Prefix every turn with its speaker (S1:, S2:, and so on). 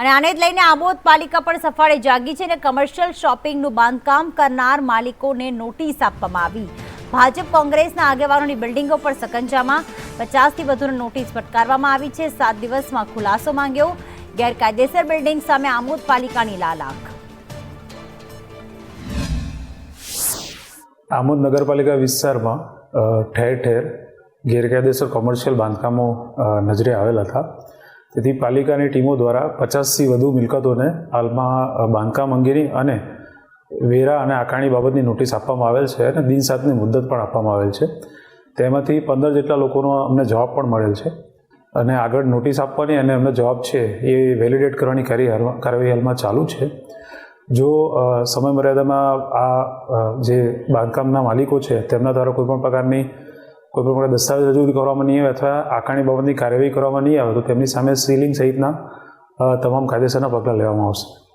S1: અને આને લઈને આબોદ પાલિકા પણ સફાળે જાગી છે અને કમર્શિયલ શોપિંગનું બાંધકામ કરનાર માલિકોને નોટિસ આપવામાં આવી. ભાજપ કોંગ્રેસના આગેવાનોની બિલ્ડિંગો પર સકંજામાં પચાસથી વધુની નોટિસ ફટકારવામાં આવી છે. સાત દિવસમાં ખુલાસો માંગ્યો. ગેરકાયદેસર બિલ્ડિંગ સામે આમોદ પાલિકાની લાલાખ
S2: આમોદ નગરપાલિકા વિસ્તારમાં ઠેર ઠેર ગેરકાયદેસર કોમર્શિયલ બાંધકામો નજરે આવેલ હતા. તેથી પાલિકાની ટીમો દ્વારા પચાસથી વધુ મિલકતોને હાલમાં બાંધકામ અંગેની અને વેરા અને આકારણી બાબતની નોટિસ આપવામાં આવેલ છે અને દિનસાતની મુદત પણ આપવામાં આવેલ છે. તેમાંથી પંદર જેટલા લોકોનો અમને જવાબ પણ મળેલ છે અને આગળ નોટિસ આપવાની અને અમને જવાબ છે એ વેલિડેટ કરવાની કાર્યવાહી હાલમાં ચાલુ છે. જો સમયમર્યાદામાં સમય મર્યાદામાં આ જે બાંધકામના માલિકો છે તેમના દ્વારા કોઈપણ પ્રકારની કોઈપણ પ્રકાર દસ્તાવેજ રજૂ કરવામાં નહીં આવે અથવા આકારણી બાબતની કાર્યવાહી કરવામાં નહીં આવે, તો તેમની સામે સીલિંગ સહિતના તમામ કાયદેસરના પગલાં લેવામાં આવશે.